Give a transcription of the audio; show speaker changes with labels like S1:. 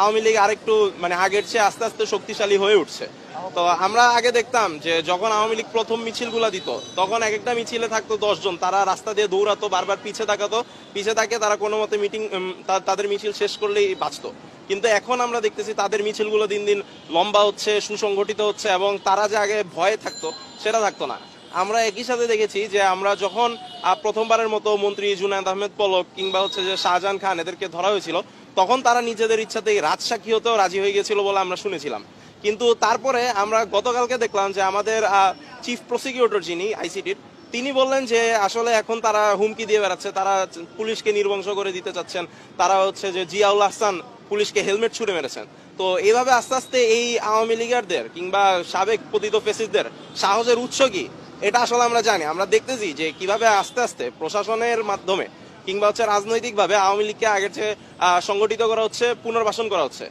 S1: আওয়ামী লীগ আরেকটু মানে আগের চেয়ে আস্তে আস্তে শক্তিশালী হয়ে উঠছে। তো আমরা আগে দেখতাম যে যখন আওয়ামী লীগ প্রথম মিছিলগুলো দিত, তখন এক একটা মিছিলে থাকতো দশজন, তারা রাস্তা দিয়ে দৌড়াতো, বারবার পিছে তাকাতো। পিছে তাকে তারা কোনো মতে মিটিং তাদের মিছিল শেষ করলেই বাঁচতো। কিন্তু এখন আমরা দেখতেছি তাদের মিছিলগুলো দিন দিন লম্বা হচ্ছে, সুসংগঠিত হচ্ছে এবং তারা যে আগে ভয়ে থাকতো, সেটা থাকতো না। আমরা একই সাথে দেখেছি যে আমরা যখন প্রথমবারের মতো মন্ত্রী জুনায়দ আহমেদ পলক কিংবা হচ্ছে যে শাহজাহান খান এদেরকে ধরা হয়েছিল, তখন তারা নিজেদের ইচ্ছাতেই রাজসাক্ষী হতেও রাজি হয়ে গেছিল বলে আমরা শুনেছিলাম। কিন্তু তারপরে আমরা গতকালকে দেখলাম যে আমাদের চিফ প্রসিকিউটর যিনি আইসিটির তিনি বললেন যে আসলে এখন তারা হুমকি দিয়ে বেড়াচ্ছে, তারা পুলিশকে নির্বংশ করে দিতে চাচ্ছেন, তারা হচ্ছে যে জিয়াউল আহসান পুলিশকে হেলমেট ছুড়ে মেরেছেন। তো এইভাবে আস্তে আস্তে এই আওয়ামী লীগারদের কিংবা সাবেক পতিত ফেসিসদের সাহসের উৎস কি? এটা আসলে আমরা জানি। আমরা দেখতেছি যে কীভাবে আস্তে আস্তে প্রশাসনের মাধ্যমে কিংবা হচ্ছে রাজনৈতিকভাবে আওয়ামী লীগকে আগের চেয়ে সংগঠিত করা হচ্ছে, পুনর্বাসন করা হচ্ছে।